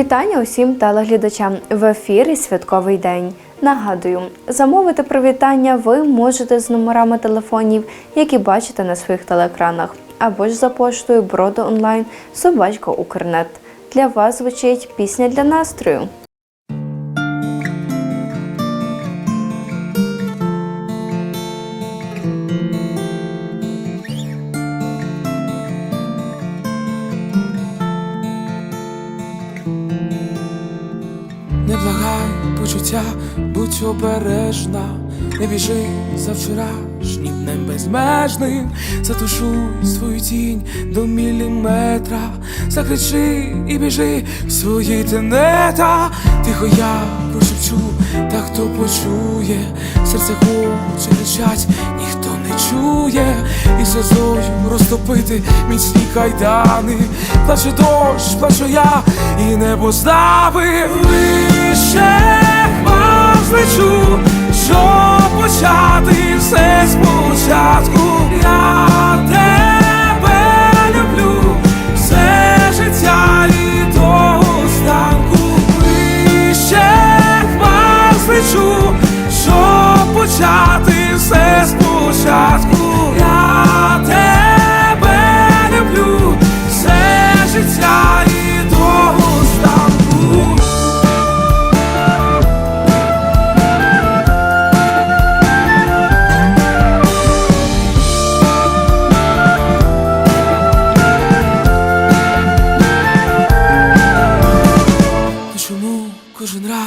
Вітання усім телеглядачам в ефірі Святковий день. Нагадую, замовити привітання ви можете з номерами телефонів, які бачите на своїх телеекранах, або ж за поштою броду онлайн Собачка Укрнет. Для вас звучить пісня для настрою. Не благай почуття, будь обережна, не біжи за вчорашнім днем безмежним, затушуй свою тінь до міліметра, закричи і біжи в свої тенета. Тихо я прошепчу, та хто почує, серце хоче кричать, ніхто не чує, і сльозою розтопити міцні кайдани, плаче дощ, плачу я, і небо ставив хмар що почати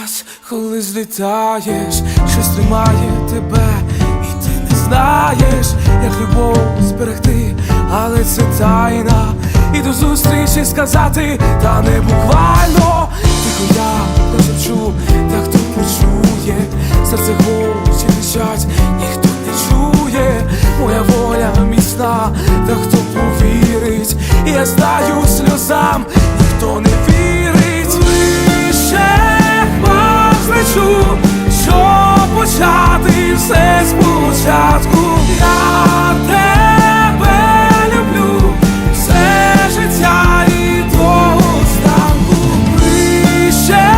раз, коли злітаєш, щось тримає тебе, і ти не знаєш, як любов зберегти, але це тайна. І до зустрічі сказати, та не буквально. Тихо я прошепчу, та хто почує, серце хоче кричать, ніхто не чує, моя воля міцна, та хто повірить, і я знаю сльозам, ніхто не все спочатку. Я тебе люблю, все життя і до останку. Лише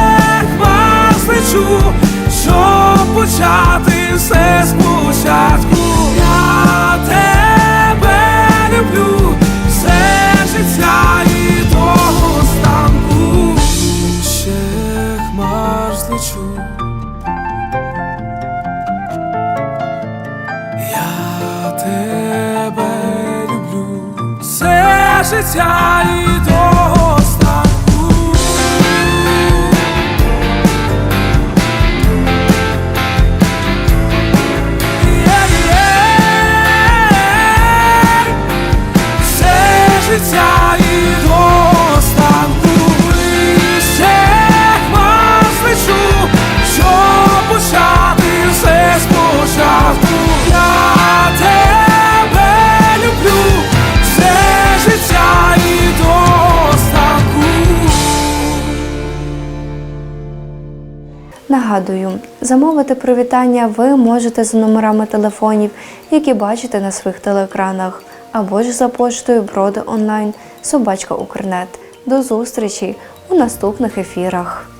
хмар злечу, щоб почати все спочатку. Я тебе люблю, все життя і до останку. Ще хмар. Все життя і Нагадую, замовити привітання ви можете за номерами телефонів, які бачите на своїх телеекранах, або ж за поштою Броди онлайн Собачка Укрнет. До зустрічі у наступних ефірах.